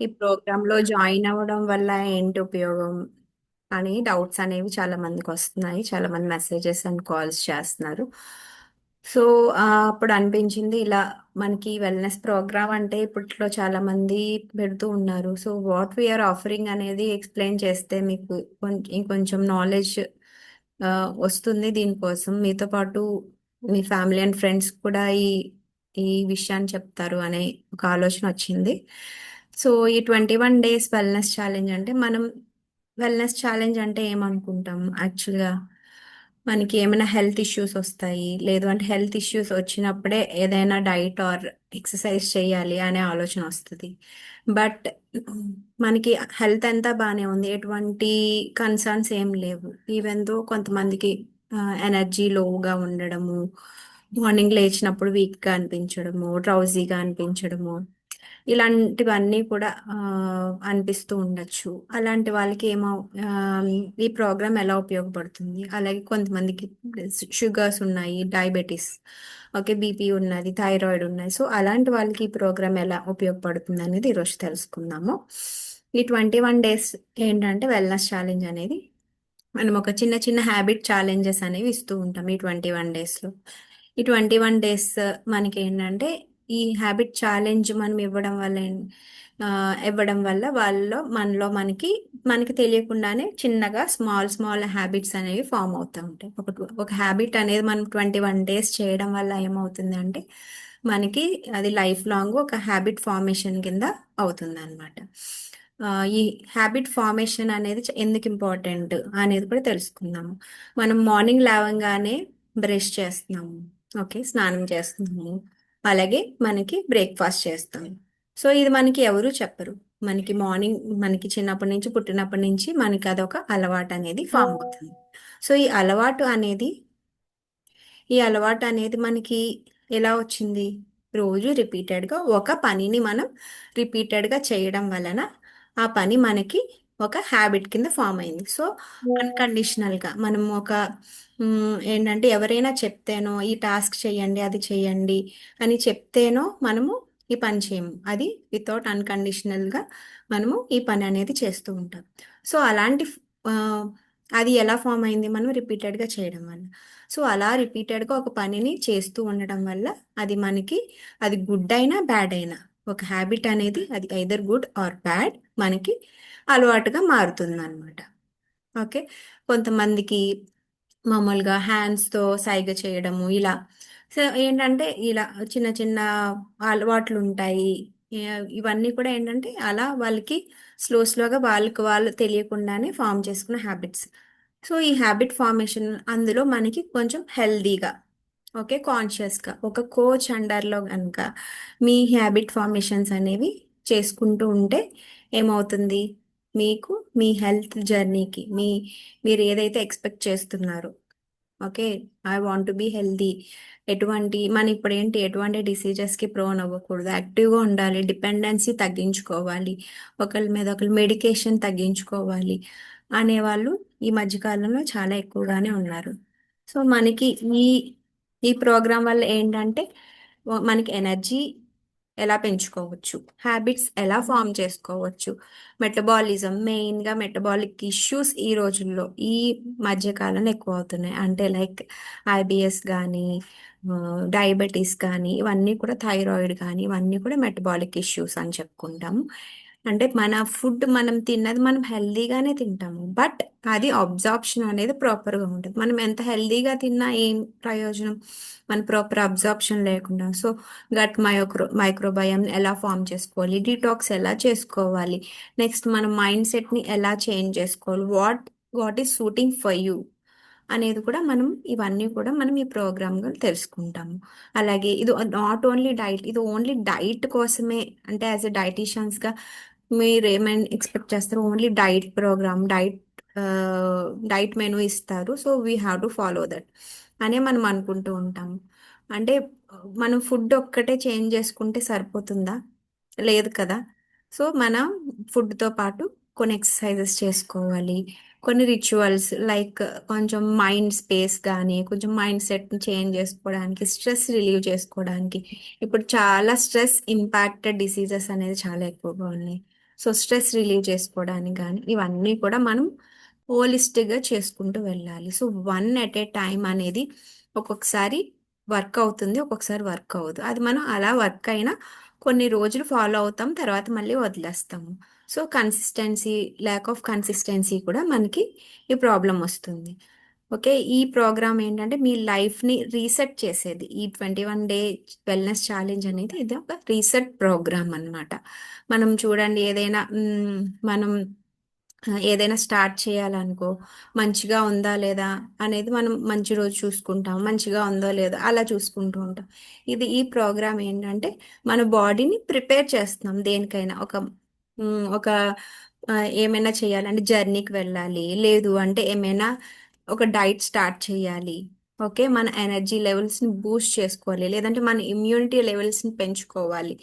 ఈ ప్రోగ్రాంలో జాయిన్ అవ్వడం వల్ల ఏంటి ఉపయోగం అని డౌట్స్ అనేవి చాలా మందికి వస్తున్నాయి. చాలా మంది మెసేజెస్ అండ్ కాల్స్ చేస్తున్నారు. సో అప్పుడు అనిపించింది ఇలా మనకి వెల్నెస్ ప్రోగ్రామ్ అంటే ఇప్పట్లో చాలా మంది పెడుతూ ఉన్నారు. సో వాట్ వీఆర్ ఆఫరింగ్ అనేది ఎక్స్ప్లెయిన్ చేస్తే మీకు ఇంకొంచెం నాలెడ్జ్ వస్తుంది దీనికోసం. మీతో పాటు మీ ఫ్యామిలీ అండ్ ఫ్రెండ్స్ కూడా ఈ ఈ విషయాన్ని చెప్తారు అనే ఒక ఆలోచన వచ్చింది. సో ఈ twenty one days wellness challenge అంటే మనం వెల్నెస్ ఛాలెంజ్ అంటే ఏమనుకుంటాం? యాక్చువల్గా మనకి ఏమైనా హెల్త్ ఇష్యూస్ వస్తాయి. లేదు అంటే హెల్త్ ఇష్యూస్ వచ్చినప్పుడే ఏదైనా డైట్ ఆర్ ఎక్సర్సైజ్ చేయాలి అనే ఆలోచన వస్తుంది. బట్ మనకి హెల్త్ అంతా బాగానే ఉంది ఎటువంటి కన్సర్న్స్ ఏం లేవు. ఈవెన్ దో కొంతమందికి ఎనర్జీ లోగా ఉండడము మార్నింగ్ లేచినప్పుడు వీక్గా అనిపించడము డ్రౌజీగా అనిపించడము ఇలాంటివన్నీ కూడా అనిపిస్తూ ఉండొచ్చు. అలాంటి వాళ్ళకి ఏమో ఈ ప్రోగ్రామ్ ఎలా ఉపయోగపడుతుంది? అలాగే కొంతమందికి షుగర్స్ ఉన్నాయి డయాబెటీస్ ఓకే బీపీ ఉన్నది థైరాయిడ్ ఉన్నాయి సో అలాంటి వాళ్ళకి ఈ ప్రోగ్రామ్ ఎలా ఉపయోగపడుతుంది అనేది ఈరోజు తెలుసుకుందాము. ఈ ట్వంటీ వన్ డేస్ ఏంటంటే వెల్నెస్ ఛాలెంజ్ అనేది మనం ఒక చిన్న చిన్న హ్యాబిట్ ఛాలెంజెస్ అనేవి ఇస్తూ ఉంటాం ఈ ట్వంటీ వన్ డేస్లో. ఈ ట్వంటీ వన్ డేస్ మనకి ఏంటంటే ఈ హ్యాబిట్ ఛాలెంజ్ మనం ఇవ్వడం వల్ల ఇవ్వడం వల్ల వాళ్ళలో మనలో మనకి మనకి తెలియకుండానే చిన్నగా స్మాల్ స్మాల్ హ్యాబిట్స్ అనేవి ఫామ్ అవుతూ ఉంటాయి. ఒక ఒక హ్యాబిట్ అనేది మనం ట్వంటీ వన్ డేస్ చేయడం వల్ల ఏమవుతుంది అంటే మనకి అది లైఫ్ లాంగ్ ఒక హ్యాబిట్ ఫార్మేషన్ కింద అవుతుంది అనమాట ఈ హ్యాబిట్ ఫార్మేషన్ అనేది ఎందుకు ఇంపార్టెంట్ అనేది కూడా తెలుసుకుందాము. మనం మార్నింగ్ లేవగానే బ్రష్ చేస్తున్నాము ఓకే స్నానం చేస్తున్నాము అలాగే మనకి బ్రేక్ఫాస్ట్ చేస్తాం. సో ఇది మనకి ఎవరు చెప్పరు. మనకి మార్నింగ్ మనకి చిన్నప్పటి నుంచి పుట్టినప్పటి నుంచి మనకి అదొక అలవాటు అనేది ఫామ్ అవుతుంది. సో ఈ అలవాటు అనేది ఈ అలవాటు అనేది మనకి ఎలా వచ్చింది? రోజు రిపీటెడ్గా ఒక పనిని మనం రిపీటెడ్గా చేయడం వలన ఆ పని మనకి ఒక హ్యాబిట్ కింద ఫామ్ అయింది. సో అన్కండిషనల్గా మనం ఒక ఏంటంటే ఎవరైనా చెప్తేనో ఈ టాస్క్ చేయండి అది చేయండి అని చెప్తేనో మనము ఈ పని చేయము. అది వితౌట్ అన్కండిషనల్గా మనము ఈ పని అనేది చేస్తూ ఉంటాం. సో అలాంటి అది ఎలా ఫామ్ అయింది మనం రిపీటెడ్గా చేయడం వల్ల. సో అలా రిపీటెడ్గా ఒక పనిని చేస్తూ ఉండడం వల్ల అది మనకి అది గుడ్ అయినా బ్యాడ్ అయినా ఒక హ్యాబిట్ అనేది అది ఐదర్ గుడ్ ఆర్ బ్యాడ్ మనకి అలవాటుగా మారుతుంది అనమాట ఓకే? కొంతమందికి మామూలుగా హ్యాండ్స్తో సైగ చేయడము ఇలా. సో ఏంటంటే ఇలా చిన్న చిన్న అలవాట్లు ఉంటాయి. ఇవన్నీ కూడా ఏంటంటే అలా వాళ్ళకి స్లో స్లోగా వాళ్ళకి వాళ్ళు తెలియకుండానే ఫామ్ చేసుకున్న హ్యాబిట్స్ సో ఈ హ్యాబిట్ ఫార్మేషన్ అందులో మనకి కొంచెం హెల్దీగా ఓకే కాన్షియస్గా ఒక కోచ్ అండర్లో కనుక మీ హ్యాబిట్ ఫార్మేషన్స్ అనేవి చేసుకుంటూ ఉంటే ఏమవుతుంది? మీకు మీ హెల్త్ జర్నీకి మీ మీరు ఏదైతే ఎక్స్పెక్ట్ చేస్తున్నారో okay? I want to be healthy ఎటువంటి మన ఇప్పుడు ఏంటి ఎటువంటి డిసీజెస్కి ప్రోన్ అవ్వకూడదు. యాక్టివ్గా ఉండాలి డిపెండెన్సీ తగ్గించుకోవాలి ఒకరి మీద ఒకరి మెడికేషన్ తగ్గించుకోవాలి అనేవాళ్ళు ఈ మధ్యకాలంలో చాలా ఎక్కువగానే ఉన్నారు. సో మనకి ఈ ఈ ప్రోగ్రాం వల్ల ఏంటంటే మనకి ఎనర్జీ ఎలా పెంచుకోవచ్చు? హ్యాబిట్స్ ఎలా ఫామ్ చేసుకోవచ్చు? మెటబాలిజం మెయిన్గా మెటబాలిక్ ఇష్యూస్ ఈ రోజుల్లో ఈ మధ్యకాలంలో ఎక్కువ అవుతున్నాయి అంటే లైక్ ఐబిఎస్ కానీ డయాబెటీస్ కానీ ఇవన్నీ కూడా థైరాయిడ్ కానీ ఇవన్నీ కూడా మెటబాలిక్ ఇష్యూస్ అని చెప్పుకుంటాము. అంటే మన ఫుడ్ మనం తిన్నది మనం హెల్దీగానే తింటాము. బట్ అది అబ్జార్ప్షన్ అనేది ప్రాపర్గా ఉంటుంది. మనం ఎంత హెల్దీగా తిన్నా ఏం ప్రయోజనం? మన ప్రాపర్ అబ్జార్ప్షన్ లేకుండా. సో గట్ మైక్రో మైక్రోబయం ఎలా ఫామ్ చేసుకోవాలి? డీటాక్స్ ఎలా చేసుకోవాలి? నెక్స్ట్ మన మైండ్ సెట్ని ఎలా చేంజ్ చేసుకోవాలి? What what is suiting for you? అనేది కూడా మనం ఇవన్నీ కూడా మనం ఈ ప్రోగ్రామ్గా తెలుసుకుంటాము. అలాగే ఇది నాట్ ఓన్లీ డైట్ ఇది ఓన్లీ డైట్ కోసమే అంటే యాజ్ ఎ డైటీషియన్స్గా మీరు ఏమైనా ఎక్స్పెక్ట్ చేస్తారు? Only diet program diet diet menu ఇస్తారు. So we have to follow that అనే మనం అనుకుంటూ ఉంటాము. అంటే మనం ఫుడ్ ఒక్కటే చేంజ్ చేసుకుంటే సరిపోతుందా? లేదు కదా? సో మనం ఫుడ్తో పాటు కొన్ని ఎక్సర్సైజెస్ చేసుకోవాలి. కొన్ని రిచువల్స్ లైక్ కొంచెం మైండ్ స్పేస్ కానీ కొంచెం మైండ్ సెట్ని చేంజ్ చేసుకోవడానికి స్ట్రెస్ రిలీవ్ చేసుకోవడానికి. ఇప్పుడు చాలా స్ట్రెస్ ఇంపాక్టెడ్ డిసీజెస్ అనేది చాలా ఎక్కువగా ఉన్నాయి. సో స్ట్రెస్ రిలీవ్ చేసుకోవడానికి కానీ ఇవన్నీ కూడా మనం హోలిస్టిక్గా చేసుకుంటూ వెళ్ళాలి. So one at a time అనేది ఒక్కొక్కసారి వర్క్ అవుతుంది ఒక్కొక్కసారి వర్క్ అవ్వదు. అది మనం అలా వర్క్ అయినా కొన్ని రోజులు ఫాలో అవుతాం తర్వాత మళ్ళీ వదిలేస్తాము. So consistency lack of consistency కూడా మనకి ఈ ప్రాబ్లం వస్తుంది. ఓకే ఈ ప్రోగ్రామ్ ఏంటంటే మీ లైఫ్ని రీసెట్ చేసేది. ఈ twenty one day wellness challenge అనేది ఇది ఒక రీసెట్ ప్రోగ్రామ్ అన్నమాట. మనం చూడండి ఏదైనా మనం ఏదైనా స్టార్ట్ చేయాలనుకో మంచిగా ఉందా లేదా అనేది మనం మంచి రోజు చూసుకుంటాం మంచిగా ఉందో లేదో అలా చూసుకుంటూ ఉంటాం. ఇది ఈ ప్రోగ్రామ్ ఏంటంటే మన బాడీని ప్రిపేర్ చేస్తున్నాం దేనికైనా. ఒక ఒక ఏమైనా చేయాలంటే జర్నీకి వెళ్ళాలి లేదు అంటే ఏమైనా ఒక డైట్ స్టార్ట్ చేయాలి. ఓకే? మన ఎనర్జీ లెవెల్స్ని బూస్ట్ చేసుకోవాలి. లేదంటే మన ఇమ్యూనిటీ లెవెల్స్ని పెంచుకోవాలి.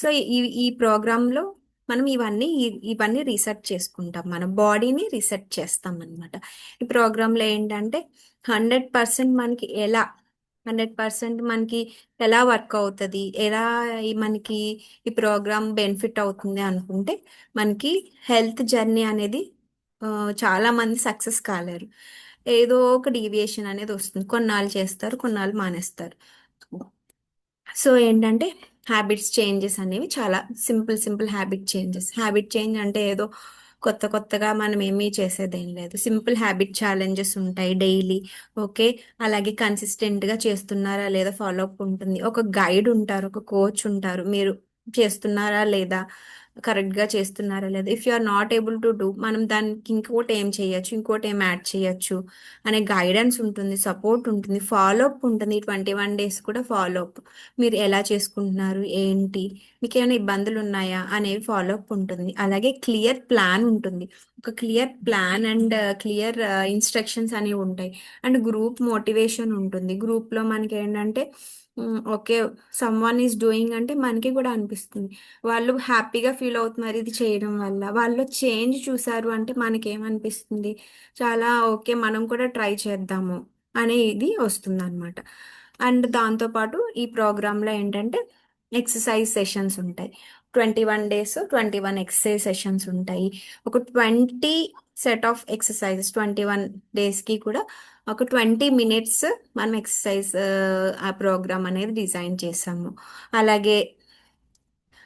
సో ఈ ఈ ప్రోగ్రాంలో మనం ఇవన్నీ ఇవన్నీ రీసెర్చ్ చేసుకుంటాం. మన బాడీని రీసెట్ చేస్తాం అనమాట ఈ ప్రోగ్రాంలో ఏంటంటే హండ్రెడ్ పర్సెంట్ మనకి ఎలా హండ్రెడ్ పర్సెంట్ మనకి ఎలా వర్క్ అవుతుంది? ఎలా మనకి ఈ ప్రోగ్రామ్ బెనిఫిట్ అవుతుంది అనుకుంటే మనకి హెల్త్ జర్నీ అనేది చాలా మంది సక్సెస్ కాలేరు. ఏదో ఒక డీవియేషన్ అనేది వస్తుంది. కొన్నాళ్ళు చేస్తారు కొన్నాళ్ళు మానేస్తారు. సో ఏంటంటే హ్యాబిట్స్ చేంజెస్ అనేవి చాలా simple simple habit changes. Habit change అంటే ఏదో కొత్త కొత్తగా మనం ఏమీ చేసేది ఏం లేదు. సింపుల్ హ్యాబిట్ ఛాలెంజెస్ ఉంటాయి డైలీ. ఓకే? అలాగే కన్సిస్టెంట్గా చేస్తున్నారా లేదా ఫాలో అప్ ఉంటుంది. ఒక గైడ్ ఉంటారు ఒక కోచ్ ఉంటారు. మీరు చేస్తున్నారా లేదా? కరెక్ట్గా చేస్తున్నారా? లేదా if you are not able to do మనం దానికి ఇంకోటి ఏం చేయొచ్చు? ఇంకోటి ఏం యాడ్ చేయొచ్చు? అనే గైడెన్స్ ఉంటుంది సపోర్ట్ ఉంటుంది ఫాలో అప్ ఉంటుంది. ట్వంటీ వన్ డేస్ కూడా ఫాలో అప్ మీరు ఎలా చేసుకుంటున్నారు? ఏంటి? మీకు ఏమైనా ఇబ్బందులు ఉన్నాయా? అనేవి ఫాలో అప్ ఉంటుంది. అలాగే క్లియర్ ప్లాన్ ఉంటుంది. ఒక clear plan and clear instructions అనేవి ఉంటాయి. అండ్ గ్రూప్ మోటివేషన్ ఉంటుంది. గ్రూప్లో మనకి ఏంటంటే okay. Someone is doing అంటే మనకి కూడా అనిపిస్తుంది. వాళ్ళు హ్యాపీగా ఫీల్ అవుతున్నారు ఇది చేయడం వల్ల. వాళ్ళు చేంజ్ చూసారు అంటే మనకేమనిపిస్తుంది? చాలా ఓకే మనం కూడా ట్రై చేద్దాము అనే ఇది వస్తుంది అనమాట అండ్ దాంతోపాటు ఈ ప్రోగ్రాంలో ఏంటంటే ఎక్సర్సైజ్ సెషన్స్ ఉంటాయి. Twenty one days twenty one exercise sessions ఉంటాయి. ఒక twenty set of exercises twenty one డేస్కి కూడా ఒక ట్వంటీ మినిట్స్ మనం ఎక్సర్సైజ్ uh, ఆ ప్రోగ్రామ్ అనేది డిజైన్ చేసాము. అలాగే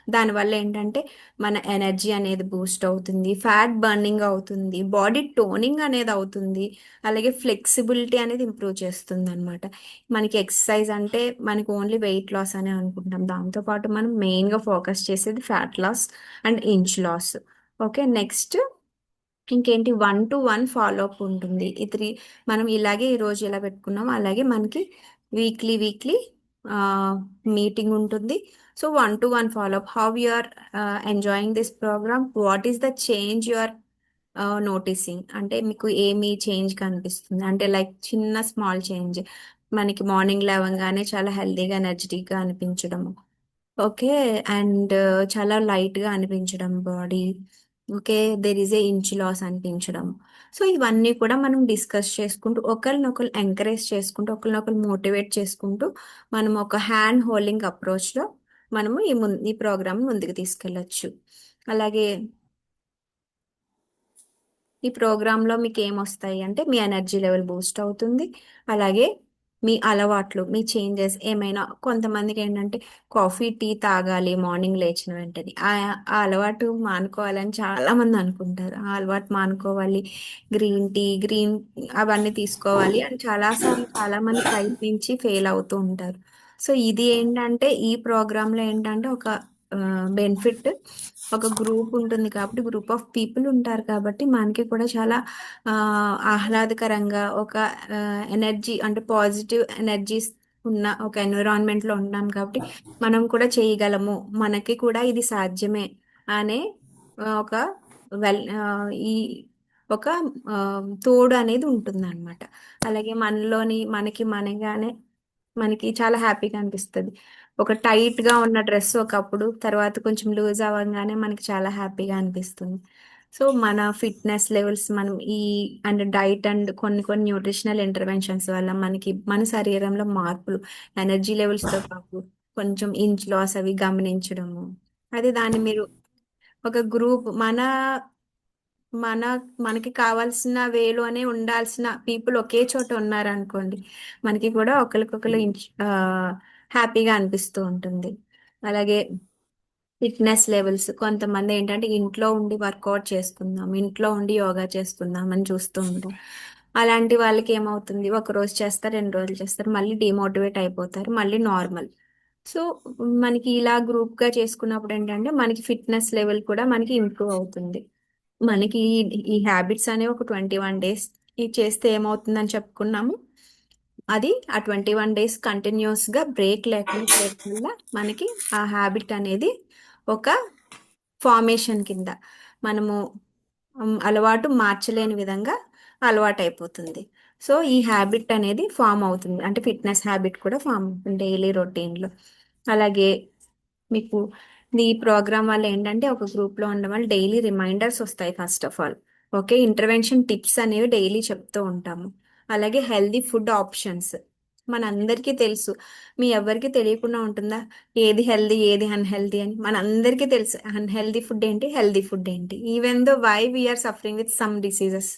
దానివల్ల ఏంటంటే మన ఎనర్జీ అనేది బూస్ట్ అవుతుంది ఫ్యాట్ బర్నింగ్ అవుతుంది బాడీ టోనింగ్ అనేది అవుతుంది అలాగే ఫ్లెక్సిబిలిటీ అనేది ఇంప్రూవ్ చేస్తుంది అనమాట మనకి ఎక్సర్సైజ్ అంటే మనకి ఓన్లీ వెయిట్ లాస్ అనే అనుకుంటాం. దాంతోపాటు మనం మెయిన్గా ఫోకస్ చేసేది fat loss and inch loss okay next ఇంకేంటి one to one follow up ఉంటుంది. ఈ త్రీ మనం ఇలాగే ఈరోజు ఇలా పెట్టుకున్నాం అలాగే మనకి వీక్లీ వీక్లీ మీటింగ్ ఉంటుంది. So one to one follow up how you are enjoying this program what is the change you are noticing అంటే మీకు ఏమి చేంజ్ కనిపిస్తుంది? అంటే లైక్ చిన్న స్మాల్ చేంజ్ మనకి మార్నింగ్ లేవగానే చాలా హెల్దీగా ఎనర్జెటిక్గా అనిపించడము. ఓకే. అండ్ చాలా లైట్గా అనిపించడం body. Okay there is a inch loss అనిపించడం. సో ఇవన్నీ కూడా మనం డిస్కస్ చేసుకుంటూ ఒకరినొకరు ఎంకరేజ్ చేసుకుంటూ ఒకరినొకరు మోటివేట్ చేసుకుంటూ మనం ఒక హ్యాండ్ హోల్డింగ్ అప్రోచ్లో మనము ఈ ముందు ఈ ప్రోగ్రామ్ ముందుకు తీసుకెళ్ళచ్చు. అలాగే ఈ ప్రోగ్రాంలో మీకు ఏమొస్తాయి అంటే మీ ఎనర్జీ లెవెల్ బూస్ట్ అవుతుంది. అలాగే మీ అలవాట్లు మీ చేంజెస్ ఏమైనా? కొంతమందికి ఏంటంటే కాఫీ టీ తాగాలి మార్నింగ్ లేచిన వెంటనే. ఆ ఆ అలవాటు మానుకోవాలని చాలా మంది అనుకుంటారు. ఆ అలవాటు మానుకోవాలి. గ్రీన్ టీ గ్రీన్ అవన్నీ తీసుకోవాలి అని చాలాసార్లు చాలా మంది ప్రయత్నించి ఫెయిల్ అవుతూ ఉంటారు. సో ఇది ఏంటంటే ఈ ప్రోగ్రాంలో ఏంటంటే ఒక బెనిఫిట్ ఒక గ్రూప్ ఉంటుంది కాబట్టి గ్రూప్ ఆఫ్ పీపుల్ ఉంటారు కాబట్టి మనకి కూడా చాలా ఆహ్లాదకరంగా ఒక ఎనర్జీ అంటే పాజిటివ్ ఎనర్జీస్ ఉన్న ఒక ఎన్విరాన్మెంట్లో ఉన్నాం కాబట్టి మనం కూడా చేయగలము. మనకి కూడా ఇది సాధ్యమే అనే ఒక వెల్ ఈ ఒక తోడు అనేది ఉంటుంది అనమాట అలాగే మనలోని మనకి మనగానే మనకి చాలా హ్యాపీగా అనిపిస్తుంది. ఒక టైట్గా ఉన్న డ్రెస్ ఒకప్పుడు తర్వాత కొంచెం లూజ్ అవ్వగానే మనకి చాలా హ్యాపీగా అనిపిస్తుంది. సో మన ఫిట్నెస్ లెవెల్స్ మనం ఈ అండ్ డైట్ అండ్ కొన్ని కొన్ని న్యూట్రిషనల్ ఇంటర్వెన్షన్స్ వల్ల మనకి మన శరీరంలో మార్పులు ఎనర్జీ లెవెల్స్తో పాటు కొంచెం ఇంచ్ లాస్ అవి గమనించడము. అది దాన్ని మీరు ఒక గ్రూప్ మన మన మనకి కావాల్సిన వేలోనే ఉండాల్సిన పీపుల్ ఒకే చోట ఉన్నారనుకోండి మనకి కూడా ఒకరికొకరు హ్యాపీగా అనిపిస్తూ ఉంటుంది. అలాగే ఫిట్నెస్ లెవెల్స్ కొంతమంది ఏంటంటే ఇంట్లో ఉండి వర్కౌట్ చేసుకుందాం ఇంట్లో ఉండి యోగా చేసుకుందాం అని చూస్తూ ఉంటాం అలాంటి వాళ్ళకి ఏమవుతుంది? ఒక రోజు చేస్తారు రెండు రోజులు చేస్తారు మళ్ళీ డిమోటివేట్ అయిపోతారు మళ్ళీ నార్మల్. సో మనకి ఇలా గ్రూప్గా చేసుకున్నప్పుడు ఏంటంటే మనకి ఫిట్నెస్ లెవెల్ కూడా మనకి ఇంప్రూవ్ అవుతుంది. మనకి ఈ- ఈ హ్యాబిట్స్ అనేవి ఒక ట్వంటీ వన్ డేస్ చేస్తే ఏమవుతుందని చెప్పుకున్నాము. అది ఆ ట్వంటీ వన్ డేస్ కంటిన్యూస్గా బ్రేక్ లేకుండా చేయడం వల్ల మనకి ఆ హ్యాబిట్ అనేది ఒక ఫార్మేషన్ కింద మనము అలవాటు మార్చలేని విధంగా అలవాటు అయిపోతుంది సో ఈ హ్యాబిట్ అనేది ఫామ్ అవుతుంది. అంటే ఫిట్నెస్ హ్యాబిట్ కూడా ఫామ్ అవుతుంది డైలీ రొటీన్లో. అలాగే మీకు ఈ ప్రోగ్రామ్ వల్ల ఏంటంటే ఒక గ్రూప్లో ఉండడం వల్ల డైలీ రిమైండర్స్ వస్తాయి first of all. Okay? Intervention tips అనేవి డైలీ చెప్తూ ఉంటాము. అలాగే హెల్దీ ఫుడ్ ఆప్షన్స్. మనందరికీ తెలుసు. మీ ఎవరికి తెలియకుండా ఉంటుందా? ఏది హెల్దీ ఏది అన్హెల్దీ అని. మన అందరికీ తెలుసు. అన్హెల్దీ ఫుడ్ ఏంటి? హెల్దీ ఫుడ్ ఏంటి? Even though why we're suffering with some diseases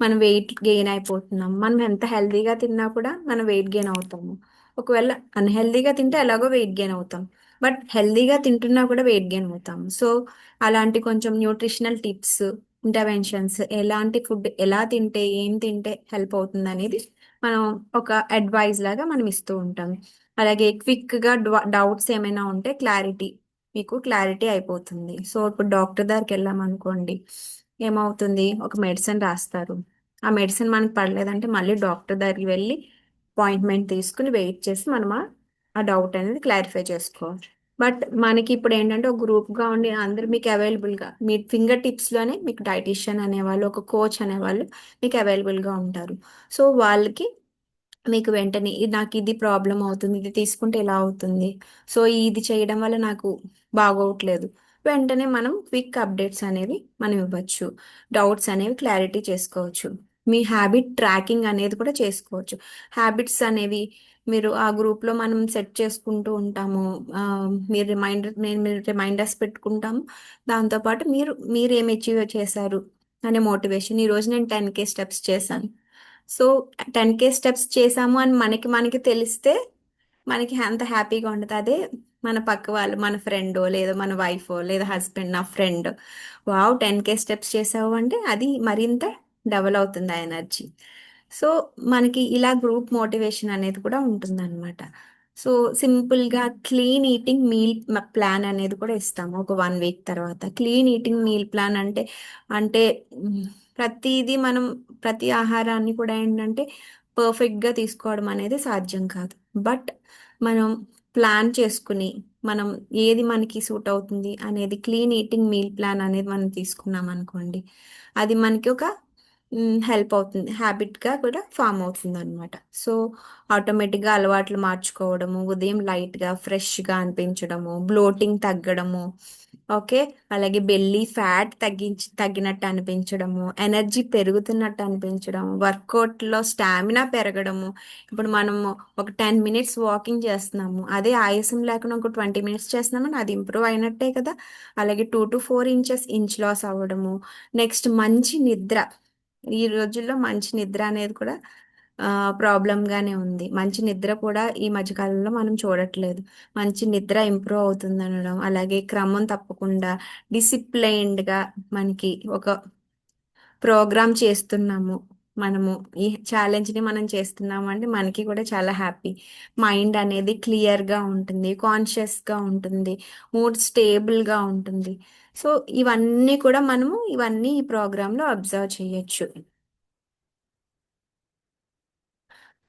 మనం వెయిట్ గెయిన్ అయిపోతున్నాం. మనం ఎంత హెల్దీగా తిన్నా కూడా మనం వెయిట్ గెయిన్ అవుతాము. ఒకవేళ అన్హెల్దీగా తింటే ఎలాగో వెయిట్ గెయిన్ అవుతాం. బట్ హెల్దీగా తింటున్నా కూడా వెయిట్ గెయిన్ అవుతాం. సో అలాంటి కొంచెం న్యూట్రిషనల్ టిప్స్ ఇంటర్వెన్షన్స్ ఎలాంటి ఫుడ్ ఎలా తింటే ఏం తింటే హెల్ప్ అవుతుంది అనేది మనం ఒక అడ్వైజ్ లాగా మనం ఇస్తూ ఉంటాం. అలాగే క్విక్గా డౌట్స్ ఏమైనా ఉంటే క్లారిటీ మీకు క్లారిటీ అయిపోతుంది. సో ఇప్పుడు డాక్టర్ దగ్గరికి వెళ్ళామనుకోండి ఏమవుతుంది? ఒక మెడిసిన్ రాస్తారు. ఆ మెడిసిన్ మనకు పడలేదంటే మళ్ళీ డాక్టర్ దగ్గరికి వెళ్ళి అపాయింట్మెంట్ తీసుకుని వెయిట్ చేసి మనం ఆ డౌట్ అనేది క్లారిఫై చేసుకోవాలి. బట్ మనకి ఇప్పుడు ఏంటంటే ఒక గ్రూప్గా ఉండి అందరు మీకు అవైలబుల్గా మీ ఫింగర్ టిప్స్లోనే మీకు డైటీషియన్ అనేవాళ్ళు ఒక కోచ్ అనేవాళ్ళు మీకు అవైలబుల్గా ఉంటారు. సో వాళ్ళకి మీకు వెంటనే నాకు ఇది ప్రాబ్లం అవుతుంది ఇది తీసుకుంటే ఇలా అవుతుంది. సో ఇది చేయడం వల్ల నాకు బాగోవట్లేదు వెంటనే మనం క్విక్ అప్డేట్స్ అనేవి మనం ఇవ్వచ్చు. డౌట్స్ అనేవి క్లారిటీ చేసుకోవచ్చు. మీ హ్యాబిట్ ట్రాకింగ్ అనేది కూడా చేసుకోవచ్చు. హ్యాబిట్స్ అనేవి మీరు ఆ గ్రూప్లో మనం సెట్ చేసుకుంటూ ఉంటాము. మీరు రిమైండర్ నేను మీరు రిమైండర్స్ పెట్టుకుంటాము. దాంతోపాటు మీరు మీరు ఏం అచీవ్ చేశారు అనే మోటివేషన్. ఈరోజు నేను టెన్ కే స్టెప్స్ చేశాను. సో టెన్ కే స్టెప్స్ చేశాము అని మనకి మనకి తెలిస్తే మనకి అంత హ్యాపీగా ఉంటుంది. అదే మన పక్క వాళ్ళు మన ఫ్రెండో లేదా మన వైఫో లేదా హస్బెండ్ నా friend. Wow ten K steps చేసావు అంటే అది మరింత డబల్ అవుతుంది ఆ ఎనర్జీ. సో మనకి ఇలా గ్రూప్ మోటివేషన్ అనేది కూడా ఉంటుందన్నమాట. సో సింపుల్గా క్లీన్ ఈటింగ్ మీల్ ప్లాన్ అనేది కూడా ఇస్తాము ఒక వన్ వీక్ తర్వాత. క్లీన్ ఈటింగ్ మీల్ ప్లాన్ అంటే అంటే ప్రతిదీ మనం ప్రతి ఆహారాన్ని కూడా ఏంటంటే పర్ఫెక్ట్గా తీసుకోవడం అనేది సాధ్యం కాదు. బట్ మనం ప్లాన్ చేసుకుని మనం ఏది మనకి సూట్ అవుతుంది అనేది క్లీన్ ఈటింగ్ మీల్ ప్లాన్ అనేది మనం తీసుకున్నాం అనుకోండి అది మనకి ఒక హెల్ప్ అవుతుంది. హ్యాబిట్గా కూడా ఫామ్ అవుతుంది అనమాట సో ఆటోమేటిక్గా అలవాట్లు మార్చుకోవడము ఉదయం లైట్గా ఫ్రెష్గా అనిపించడము బ్లోటింగ్ తగ్గడము ఓకే? అలాగే బెల్లీ ఫ్యాట్ తగ్గించి తగ్గినట్టు అనిపించడము ఎనర్జీ పెరుగుతున్నట్టు అనిపించడం వర్కౌట్లో స్టామినా పెరగడము. ఇప్పుడు మనము ఒక టెన్ మినిట్స్ వాకింగ్ చేస్తున్నాము. అదే ఆయాసం లేకుండా ఒక ట్వంటీ మినిట్స్ చేస్తున్నామని అది ఇంప్రూవ్ అయినట్టే కదా! అలాగే two to four inches inch loss అవ్వడము. నెక్స్ట్ మంచి నిద్ర. ఈ రోజుల్లో మంచి నిద్ర అనేది కూడా ప్రాబ్లంగానే ఉంది. మంచి నిద్ర కూడా ఈ మధ్యకాలంలో మనం చూడట్లేదు. మంచి నిద్ర ఇంప్రూవ్ అవుతుంది అనడం అలాగే క్రమం తప్పకుండా డిసిప్లైన్డ్గా మనకి ఒక ప్రోగ్రామ్ చేస్తున్నాము. మనము ఈ ఛాలెంజ్ని మనం చేస్తున్నాము అంటే మనకి కూడా చాలా హ్యాపీ మైండ్ అనేది క్లియర్గా ఉంటుంది కాన్షియస్గా ఉంటుంది మూడ్ స్టేబుల్గా ఉంటుంది. సో ఇవన్నీ కూడా మనము ఇవన్నీ ఈ ప్రోగ్రాంలో అబ్జర్వ్ చేయొచ్చు.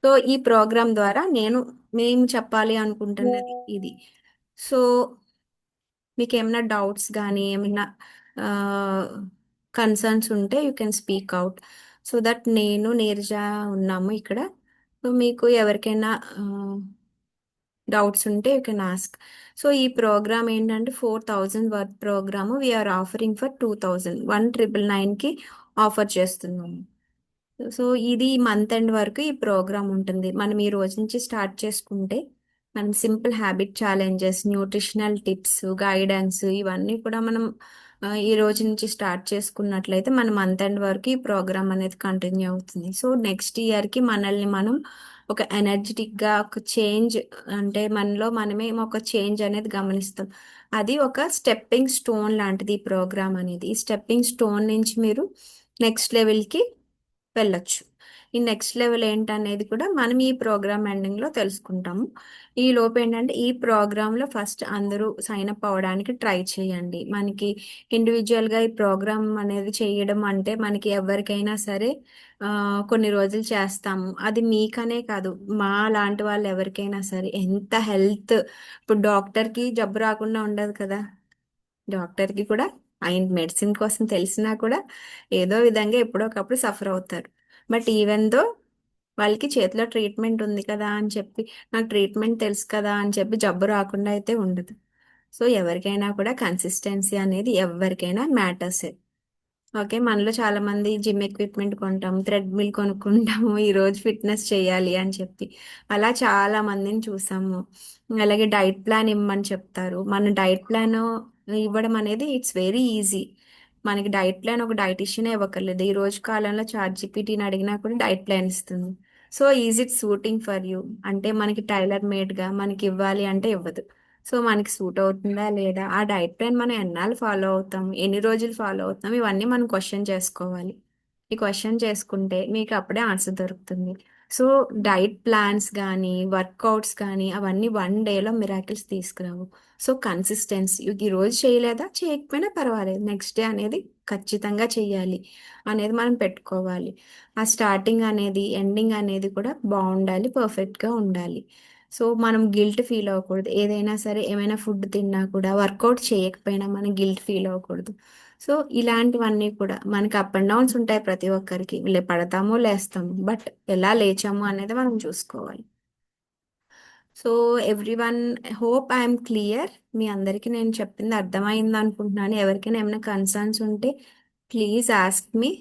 సో ఈ ప్రోగ్రామ్ ద్వారా నేను మేము చెప్పాలి అనుకుంటున్నది ఇది. సో మీకు ఏమైనా డౌట్స్ కానీ ఏమైనా కన్సర్న్స్ ఉంటే you can speak out so that నేను నీరజ ఉన్నాము ఇక్కడ. సో మీకు ఎవరికైనా డౌట్స్ ఉంటే యూ కెన్ ఆస్క్. సో ఈ ప్రోగ్రామ్ ఏంటంటే four thousand worth program we're offering for two thousand one triple నైన్కి ఆఫర్ చేస్తున్నాము. సో ఇది మంత్ ఎండ్ వరకు ఈ ప్రోగ్రామ్ ఉంటుంది. మనం ఈ రోజు నుంచి స్టార్ట్ చేసుకుంటే మనం simple habit challenges nutritional tips guidance ఇవన్నీ కూడా మనం ఈ రోజు నుంచి స్టార్ట్ చేసుకున్నట్లయితే మన మంత్ ఎండ్ వరకు ఈ ప్రోగ్రామ్ అనేది కంటిన్యూ అవుతుంది. సో నెక్స్ట్ ఇయర్కి మనల్ని మనం ఒక ఎనర్జెటిక్గా ఒక చేంజ్ అంటే మనలో మనమే ఒక చేంజ్ అనేది గమనిస్తాం. అది ఒక స్టెప్పింగ్ స్టోన్ లాంటిది ఈ ప్రోగ్రామ్ అనేది. ఈ స్టెప్పింగ్ స్టోన్ నుంచి మీరు నెక్స్ట్ లెవెల్కి వెళ్ళచ్చు. ఈ నెక్స్ట్ లెవెల్ ఏంటనేది కూడా మనం ఈ ప్రోగ్రామ్ ఎండింగ్లో తెలుసుకుంటాము. ఈ లోపు ఏంటంటే ఈ ప్రోగ్రాంలో ఫస్ట్ అందరూ సైన్ అప్ అవ్వడానికి ట్రై చేయండి. మనకి ఇండివిజువల్గా ఈ ప్రోగ్రామ్ అనేది చేయడం అంటే మనకి ఎవరికైనా సరే కొన్ని రోజులు చేస్తాము. అది మీకనే కాదు మా లాంటి వాళ్ళు ఎవరికైనా సరే. ఎంత హెల్త్ ఇప్పుడు డాక్టర్కి జబ్బు రాకుండా ఉండదు కదా. డాక్టర్కి కూడా ఆయన మెడిసిన్ కోసం తెలిసినా కూడా ఏదో విధంగా ఎప్పుడో ఒకప్పుడు సఫర్ అవుతారు. బట్ ఈవెన్ దో వాళ్ళకి చేతిలో ట్రీట్మెంట్ ఉంది కదా అని చెప్పి నాకు ట్రీట్మెంట్ తెలుసు కదా అని చెప్పి జబ్బు రాకుండా అయితే ఉండదు. సో ఎవరికైనా కూడా కన్సిస్టెన్సీ అనేది ఎవరికైనా మ్యాటర్సే ఓకే మనలో చాలామంది జిమ్ ఎక్విప్మెంట్ కొంటాం థ్రెడ్ మిల్ కొనుక్కుంటాము ఈరోజు ఫిట్నెస్ చేయాలి అని చెప్పి. అలా చాలా మందిని చూసాము. అలాగే డైట్ ప్లాన్ ఇమ్మని చెప్తారు. మన డైట్ ప్లాన్ ఇవ్వడం అనేది ఇట్స్ వెరీ ఈజీ మనకి డైట్ ప్లాన్ ఒక డైటిషియన్ ఇవ్వక్కర్లేదు. ఈ రోజు కాలంలో చాట్ జీపీటీని అడిగినా కూడా డైట్ ప్లాన్ ఇస్తుంది. So is it suiting for you? అంటే మనకి టైలర్ మేడ్గా మనకి ఇవ్వాలి అంటే ఇవ్వదు. సో మనకి సూట్ అవుతుందా లేదా? ఆ డైట్ ప్లాన్ మనం ఎన్నాళ్ళు ఫాలో అవుతాం? ఎన్ని రోజులు ఫాలో అవుతాం? ఇవన్నీ మనం క్వశ్చన్ చేసుకోవాలి. ఈ క్వశ్చన్ చేసుకుంటే మీకు అప్పుడే ఆన్సర్ దొరుకుతుంది. సో డైట్ ప్లాన్స్ కానీ వర్కౌట్స్ కానీ అవన్నీ వన్ డేలో మిరాకిల్స్ తీసుకురావు. So consistency. ఈరోజు చేయలేదా? చేయకపోయినా పర్వాలేదు. నెక్స్ట్ డే అనేది ఖచ్చితంగా చేయాలి అనేది మనం పెట్టుకోవాలి. ఆ స్టార్టింగ్ అనేది ఎండింగ్ అనేది కూడా బాగుండాలి పర్ఫెక్ట్గా ఉండాలి. సో మనం గిల్ట్ ఫీల్ అవ్వకూడదు. ఏదైనా సరే ఏమైనా ఫుడ్ తిన్నా కూడా వర్కౌట్ చేయకపోయినా మనం గిల్ట్ ఫీల్ అవ్వకూడదు. సో ఇలాంటివన్నీ కూడా మనకి అప్ అండ్ డౌన్స్ ఉంటాయి ప్రతి ఒక్కరికి. లే పడతామో లేస్తాము బట్ ఎలా లేచాము అనేది మనం చూసుకోవాలి. So everyone hope I'm clear మీ అందరికీ నేను చెప్పింది అర్థమైంది అనుకుంటున్నాను. ఎవరికైనా ఏమైనా కన్సర్న్స్ ఉంటే ప్లీజ్ ఆస్క్ మీ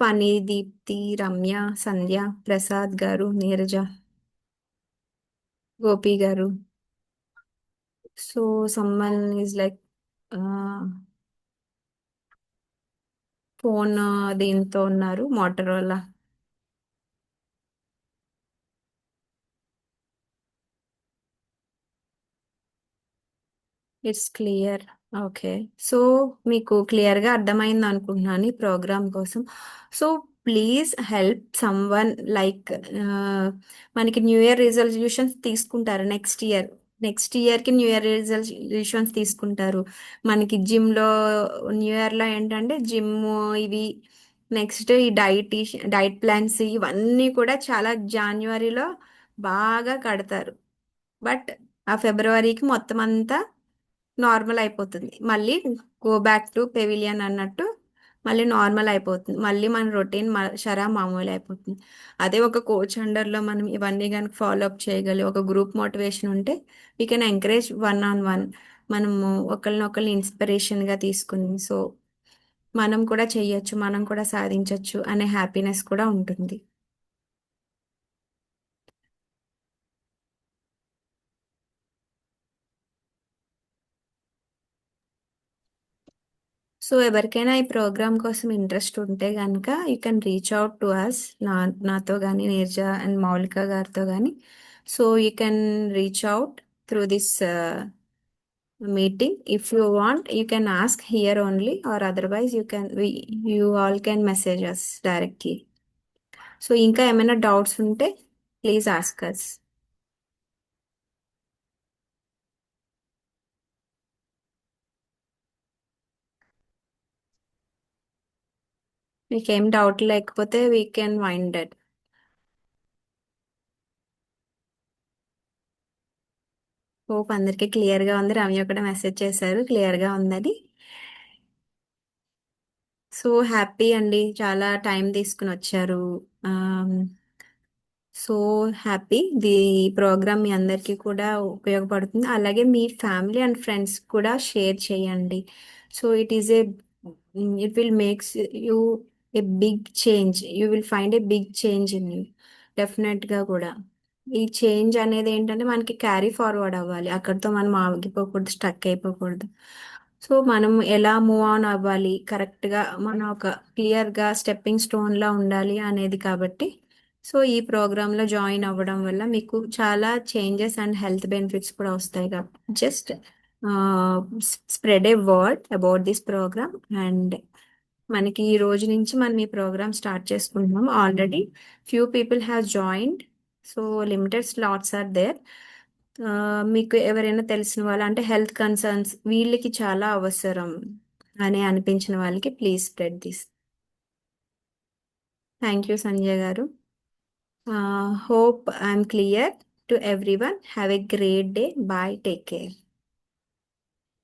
పని దీప్తి రమ్య సంధ్య ప్రసాద్ గారు నీరజ గోపి గారు. So someone is like phone దీంతో ఉన్నారు Motorola it's clear okay. So మీకు క్లియర్గా అర్థమైంది అనుకుంటున్నాను ఈ ప్రోగ్రామ్ కోసం. So please help someone like మనకి న్యూ ఇయర్ రిజల్యూషన్స్ తీసుకుంటారు నెక్స్ట్ ఇయర్. నెక్స్ట్ ఇయర్కి న్యూ ఇయర్ రిజల్యూషన్స్ తీసుకుంటారు. మనకి జిమ్లో న్యూ ఇయర్లో ఏంటంటే జిమ్ ఇవి నెక్స్ట్ ఈ డైట్ డైట్ ప్లాన్స్ ఇవన్నీ కూడా చాలా జాన్యువరిలో బాగా కడతారు. బట్ ఆ ఫిబ్రవరికి మొత్తం అంతా నార్మల్ అయిపోతుంది. మళ్ళీ గో బ్యాక్ టు పెవిలియన్ అన్నట్టు మళ్ళీ నార్మల్ అయిపోతుంది. మళ్ళీ మన రొటీన్ షరా మామూలు అయిపోతుంది. అదే ఒక కోచ్ అండర్లో మనం ఇవన్నీ కనుక ఫాలో అప్ చేయగలి ఒక గ్రూప్ మోటివేషన్ ఉంటే we can encourage one on one. మనము ఒకరినొకరిని ఇన్స్పిరేషన్గా తీసుకుని సో మనం కూడా చెయ్యొచ్చు మనం కూడా సాధించవచ్చు అనే హ్యాపీనెస్ కూడా ఉంటుంది. సో ఎవరికైనా ఈ ప్రోగ్రామ్ కోసం ఇంట్రెస్ట్ ఉంటే కనుక you can reach out to us నా నాతో కానీ నీర్జ అండ్ మౌలిక గారితో కానీ so you can reach out through this meeting. If you want you can ask here only or otherwise you can you all can message us directly so ఇంకా ఏమైనా doubts ఉంటే please ask అస్ మీకేం doubt లేకపోతే we can wind it hope అందరికీ క్లియర్గా ఉంది. రమ్య కూడా message చేశారు. క్లియర్గా ఉందని. సో హ్యాపీ అండి. చాలా టైం తీసుకుని వచ్చారు. Um, so happy the program మీ అందరికీ కూడా ఉపయోగపడుతుంది. అలాగే మీ ఫ్యామిలీ అండ్ ఫ్రెండ్స్ కూడా షేర్ చేయండి. So it is a it will makes you a big change you will find a big change in you డెఫినెట్గా కూడా. ఈ చేంజ్ అనేది ఏంటంటే మనకి క్యారీ ఫార్వర్డ్ అవ్వాలి. అక్కడితో మనం ఆగిపోకూడదు స్టక్ అయిపోకూడదు. సో మనం ఎలా మూవ్ ఆన్ అవ్వాలి? కరెక్ట్గా మన ఒక క్లియర్గా స్టెప్పింగ్ స్టోన్లా ఉండాలి అనేది కాబట్టి. సో ఈ ప్రోగ్రాంలో జాయిన్ అవ్వడం వల్ల మీకు చాలా చేంజెస్ అండ్ హెల్త్ బెనిఫిట్స్ కూడా వస్తాయి కాబట్టి. Just spread a word about this program and మనకి ఈ రోజు నుంచి మనం ఈ ప్రోగ్రామ్ స్టార్ట్ చేసుకుంటున్నాం. Already few people have joined so limited slots are there మీకు ఎవరైనా తెలిసిన వాళ్ళు అంటే హెల్త్ కన్సర్న్స్ వీళ్ళకి చాలా అవసరం అని అనిపించిన వాళ్ళకి please spread this thank you Sanjay గారు. Hope I'm clear to everyone have a great day bye take care